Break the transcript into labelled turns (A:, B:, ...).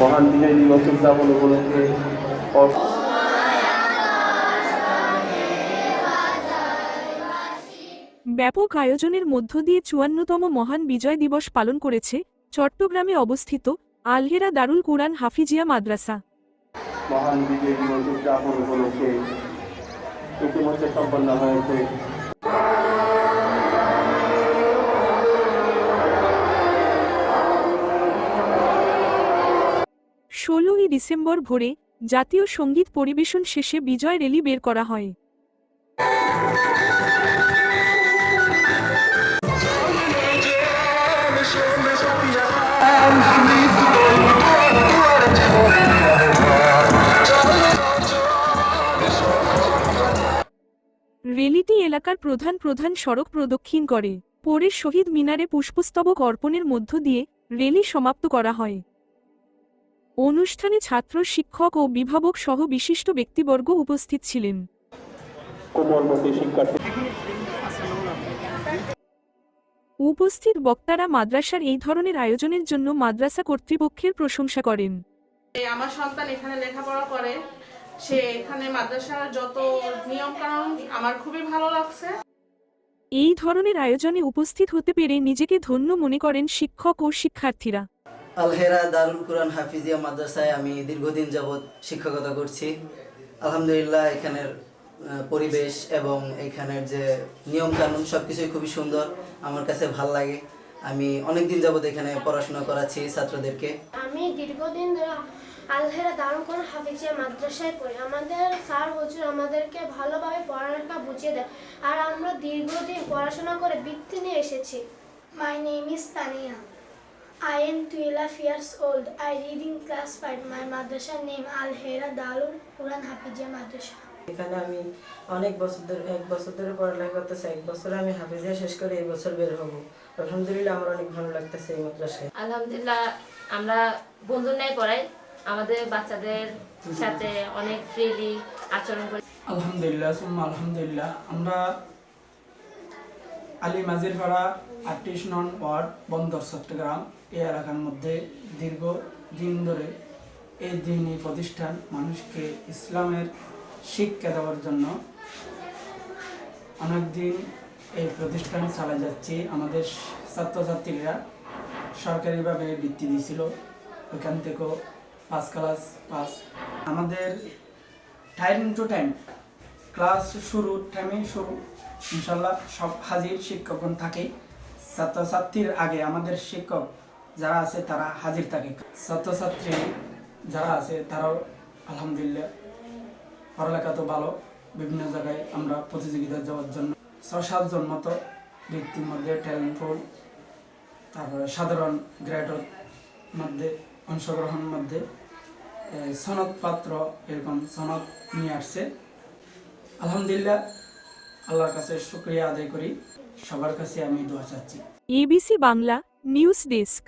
A: মহান বিজয় দিবস উদযাপন উপলক্ষে
B: ব্যাপক আয়োজনের মধ্য দিয়ে চুয়ান্নতম মহান বিজয় দিবস পালন করেছে চট্টগ্রামে অবস্থিত আলহেরা দারুল কুরআন হাফিজিয়া মাদ্রাসা।
A: মহান বিজয় দিবস উদযাপন উপলক্ষে ইতিমধ্যে সম্পন্ন হয়েছে
B: ডিসেম্বর ভোরে জাতীয় সংগীত পরিবেশন শেষে বিজয় র্যালি বের করা হয়। র্যালিটি এলাকার প্রধান প্রধান সড়ক প্রদক্ষিণ করে। পরে শহীদ মিনারে পুষ্পস্তবক অর্পণের মধ্য দিয়ে র্যালি সমাপ্ত করা হয়। অনুষ্ঠানে ছাত্র শিক্ষক ও বিভাবক সহ বিশিষ্ট ব্যক্তিবর্গ উপস্থিত ছিলেন। উপস্থিত বক্তারা মাদ্রাসার এই ধরনের আয়োজনের জন্য মাদ্রাসা কর্তৃপক্ষের প্রশংসা করেন।
C: আমার সন্তান এখানে লেখাপড়া করে সে এখানে মাদ্রাসার যত নিয়ম কানুন আমার খুবই ভালো লাগছে।
B: এই ধরনের আয়োজনে উপস্থিত হতে পেরে নিজেকে ধন্য মনে করেন শিক্ষক ও শিক্ষার্থীরা।
D: আলহেরা দারুল কুরআন হাফিজিয়া মাদ্রাসায় আমি দীর্ঘদিন যাবৎ শিক্ষকতা করছি। আলহামদুলিল্লাহ এখানের পরিবেশ এবং এখানের যে নিয়ম কানুন সব কিছুই খুবই সুন্দর আমার কাছে ভালো লাগে। আমি অনেক দিন যাবৎ এখানে পড়াশোনা করাচ্ছি ছাত্রদেরকে।
E: আমি দীর্ঘদিন ধরে আলহেরা দারুণ কোন হাফিজিয়া মাদ্রাসায় পড়ি। আমাদের স্যার হুজুর আমাদেরকে ভালোভাবে পড়ালেখা বুঝিয়ে দেয়। আর আমরা দীর্ঘদিন পড়াশোনা করে বৃত্তি নিয়ে এসেছি। My name is Tania I am 12 years old. I read in class 5. My madrasa name Al Hera Darul Quran Hafizia Madrasa.
F: এখানে আমি অনেক বছর ধরে এক বছর ধরে পড়ালেখা করতেছি এক বছর আমি হাফিজিয়া শেষ করে এই বছর বের হব আলহামদুলিল্লাহ আমার অনেক ভালো লাগতেছে এই মাদ্রাসায়
G: আলহামদুলিল্লাহ আমরা বন্ধুর ন্যায় পড়াই আমাদের বাচ্চাদের সাথে অনেক ফ্রিলি আচরণ করি
H: আলহামদুলিল্লাহ সুম্মা আলহামদুলিল্লাহ আমরা আলী মাজিরপাড়া আটত্রিশ নন ওয়ার্ড, বন্দর, চট্টগ্রাম। এই এলাকার মধ্যে দীর্ঘ দিন ধরে এই দিনই প্রতিষ্ঠান মানুষকে ইসলামের শিক্ষা দেওয়ার জন্য অনেক দিন এই প্রতিষ্ঠান চালা যাচ্ছে। আমাদের ছাত্রছাত্রীরা সরকারিভাবে বৃত্তি দিয়েছিল। ওইখান থেকেও পাস ক্লাস পাস। আমাদের টাইম টু টাইম ক্লাস শুরু টাইমে শুরু, ইনশাল্লাহ সব হাজির শিক্ষকগণ থাকে। ছাত্রছাত্রীর আগে আমাদের শিক্ষক যারা আছে তারা হাজির থাকে। ছাত্রছাত্রী যারা আছে তারাও আলহামদুলিল্লাহ পড়ালেখা তো ভালো, বিভিন্ন জায়গায় আমরা প্রতিযোগিতা যাওয়ার জন্য ছ সাতজন মতো ব্যক্তির মধ্যে ট্যালেন্ট ফুল তারপরে সাধারণ গ্রেডের মধ্যে অংশগ্রহণের মধ্যে সনদ পাত্র এরকম সনদ নিয়ে আসছে। আলহামদুলিল্লাহ, আল্লাহর কাছে শুক্রিয়া আদায় করি। সবার কাছে আমি দোয়া চাচ্ছি।
B: ABC Bangla news desk.